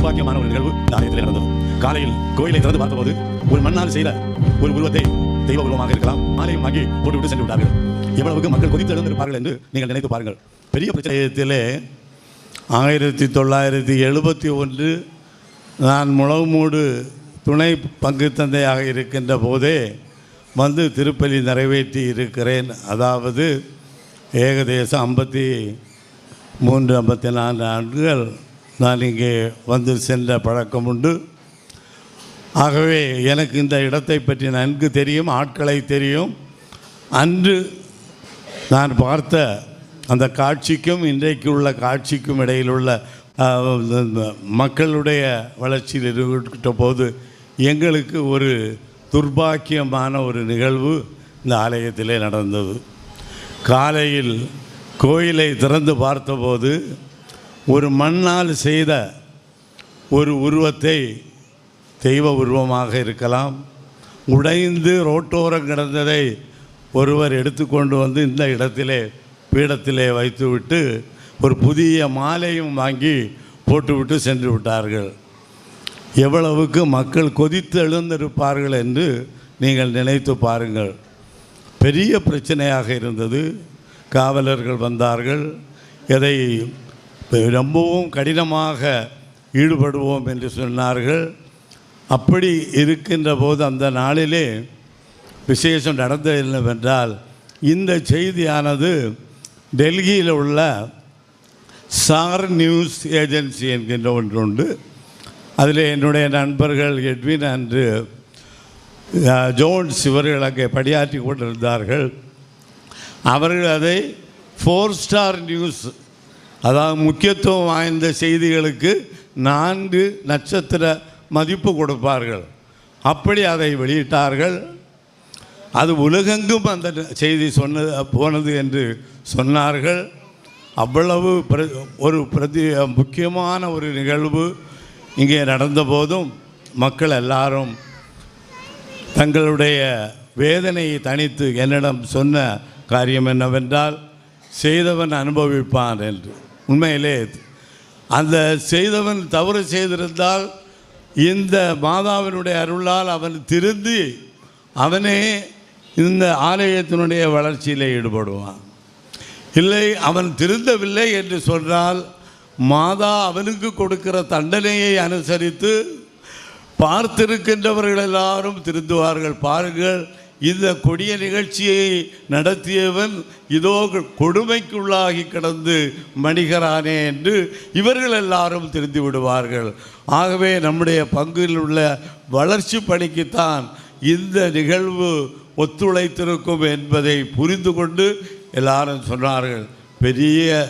துர்பாக்கியமான ஒரு நிகழ்வு இந்த ஆலயத்தில் நடந்தது. காலையில் கோயிலை திறந்து பார்த்தபோது ஒரு மண்ணால் செய்த ஒரு உருவத்தை தெய்வ உருவமாக இருக்கலாம். ஆலயம் ஆகி போட்டுவிட்டு சென்று விட்டார்கள். எவ்வளவுக்கு மக்கள் கொதித்து எழுந்திருப்பார்கள் என்று நீங்கள் நினைத்து பாருங்கள். பெரிய பிரச்சனையத்திலே ஆயிரத்தி தொள்ளாயிரத்தி எழுபத்தி ஒன்று நான் முழவுமூடு துணை பங்கு தந்தையாக இருக்கின்ற போதே வந்து திருப்பலி நிறைவேற்றி இருக்கிறேன். அதாவது ஏகதேசம் ஐம்பத்தி மூன்று ஐம்பத்தி நான்கு ஆண்டுகள் நான் இங்கே வந்து சென்ற பழக்கம் உண்டு. ஆகவே எனக்கு இந்த இடத்தை பற்றி நன்கு தெரியும் ஆட்களை தெரியும். அன்று நான் பார்த்த அந்த காட்சிக்கும் இன்றைக்கு உள்ள காட்சிக்கும் இடையில் உள்ள மக்களுடைய வளர்ச்சியில் இருக்கிட்ட போது எங்களுக்கு ஒரு துர்பாக்கியமான ஒரு நிகழ்வு இந்த ஆலயத்திலே நடந்தது. காலையில் கோயிலை திறந்து பார்த்தபோது ஒரு மண்ணால் செய்த ஒரு உருவத்தை தெய்வ உருவமாக இருக்கலாம். உடைந்து ரோட்டோரம் கிடந்ததை ஒருவர் எடுத்துக்கொண்டு வந்து இந்த இடத்திலே பீடத்திலே வைத்துவிட்டு ஒரு புதிய மாலையும் வாங்கி போட்டுவிட்டு சென்று விட்டார்கள். எவ்வளவுக்கு மக்கள் கொதித்து எழுந்திருப்பார்கள் என்று நீங்கள் நினைத்து பாருங்கள். பெரிய பிரச்சனையாக இருந்தது. காவலர்கள் வந்தார்கள். எதை ரொம்பவும் கடினமாக ஈடுபடுவோம் என்று சொன்னார்கள். அப்படி இருக்கின்ற போது அந்த நாளிலே விசேஷம் நடந்தது என்னவென்றால் இந்த செய்தியானது டெல்லியில் உள்ள சார் நியூஸ் ஏஜென்சி என்கின்ற ஒன்று உண்டு. அதில் என்னுடைய நண்பர்கள் எட்வின் அன்று ஜோன்ஸ் இவர்கள் அங்கே பணியாற்றி கொண்டிருந்தார்கள். அவர்கள் அதை ஃபோர் ஸ்டார் நியூஸ் அதாவது முக்கியத்துவம் வாய்ந்த செய்திகளுக்கு நான்கு நட்சத்திர மதிப்பு கொடுப்பார்கள். அப்படி அதை வெளியிட்டார்கள். அது உலகெங்கும் அந்த செய்தி சொன்னது போனது என்று சொன்னார்கள். அவ்வளவு பிர ஒரு பிரதி முக்கியமான ஒரு நிகழ்வு இங்கே நடந்தபோதும் மக்கள் எல்லாரும் தங்களுடைய வேதனையை தணித்து என்னிடம் சொன்ன காரியம் என்னவென்றால் செய்தவன் அனுபவிப்பான் என்று. உண்மையிலே அந்த செய்தவன் தவறு செய்திருந்தால் இந்த மாதாவினுடைய அருளால் அவன் திருந்தி அவனே இந்த ஆலயத்தினுடைய வளர்ச்சியில் ஈடுபடுவான். இல்லை அவன் திருந்தவில்லை என்று சொன்னால் மாதா அவனுக்கு கொடுக்கிற தண்டனையை அனுசரித்து பார்த்திருக்கின்றவர்கள் எல்லாரும் திருந்துவார்கள். பாருங்கள் இந்த கொடிய நிகழ்ச்சியை நடத்தியவன் இதோ கொடுமைக்குள்ளாகி கிடந்து மணிகரானே என்று இவர்கள் எல்லாரும் திருந்து விடுவார்கள். ஆகவே நம்முடைய பங்கில் உள்ள வளர்ச்சி பணிக்குத்தான் இந்த நிகழ்வு ஒத்துழைத்திருக்கும் என்பதை புரிந்து கொண்டு எல்லாரும் சொன்னார்கள். பெரிய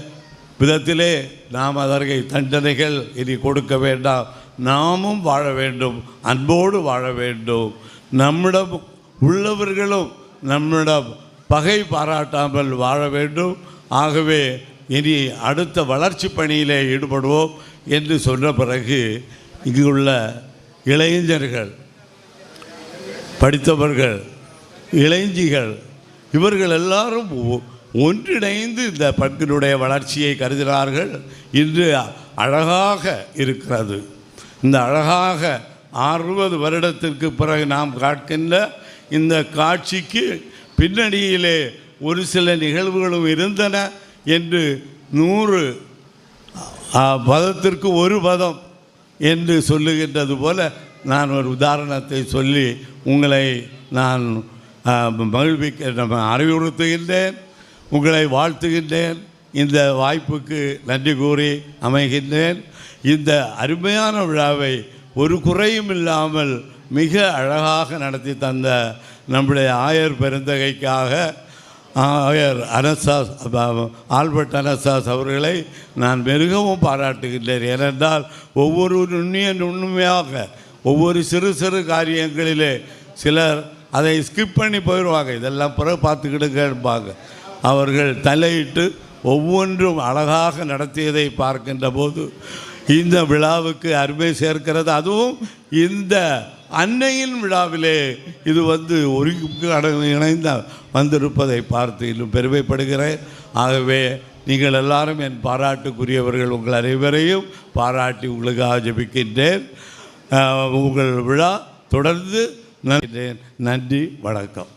விதத்திலே நாம் அதற்கு தண்டனைகள் இனி கொடுக்க வேண்டாம். நாமும் வாழ வேண்டும். அன்போடு வாழ வேண்டும். நம்மிடம் உள்ளவர்களும் நம்மிடம் பகை பாராட்டாமல் வாழ வேண்டும். ஆகவே இனி அடுத்த வளர்ச்சி பணியிலே ஈடுபடுவோம் என்று சொன்ன பிறகு இங்குள்ள இளைஞர்கள் படித்தவர்கள் இளைஞிகள் இவர்கள் எல்லாரும் ஒ- ஒன்றிணைந்து இந்த பண்பினுடைய வளர்ச்சியை கருதினார்கள். இன்று அழகாக இருக்கிறது. இந்த அழகாக அறுபது வருடத்திற்கு பிறகு நாம் காட்கின்ற இந்த காட்சிக்கு பின்னணியிலே ஒரு சில நிகழ்வுகளும் இருந்தன என்று நூறு பதத்திற்கு ஒரு பதம் என்று சொல்லுகின்றது போல நான் ஒரு உதாரணத்தை சொல்லி உங்களை நான் மகிழ்விக்க நம்ம அறிவுறுத்துகின்றேன் உங்களை வாழ்த்துகின்றேன் இந்த வாய்ப்புக்கு நன்றி கூறி அமைகின்றேன். இந்த அருமையான விழாவை ஒரு குறையும் இல்லாமல் மிக அழகாக நடத்தி தந்த நம்முடைய ஆயர் பெருந்தகைக்காக ஆயர் அனசாஸ் ஆல்பர்ட் அனசாஸ் அவர்களை நான் மிகவும் பாராட்டுகின்றேன். ஏனென்றால் ஒவ்வொரு நுண்ணிய நுண்ணுமையாக ஒவ்வொரு சிறு சிறு காரியங்களிலே சிலர் அதை ஸ்கிப் பண்ணி போயிடுவாங்க. இதெல்லாம் பிறகு பார்த்துக்கிடுங்கம்பாங்க அவர்கள் தலையிட்டு ஒவ்வொன்றும் அழகாக நடத்தியதை பார்க்கின்ற போது இந்த விழாவுக்கு அருமை சேர்க்கிறது. அதுவும் இந்த அன்னையின் விழாவிலே இது வந்து ஒரு இணைந்த வந்திருப்பதை பார்த்து இன்னும் பெருமைப்படுகிறேன். ஆகவே நீங்கள் எல்லாரும் என் பாராட்டுக்குரியவர்கள் உங்கள் அனைவரையும் பாராட்டி உங்களுக்காக ஜபிக்கின்றேன். உங்கள் விழா தொடர்ந்து நன்றி வணக்கம்.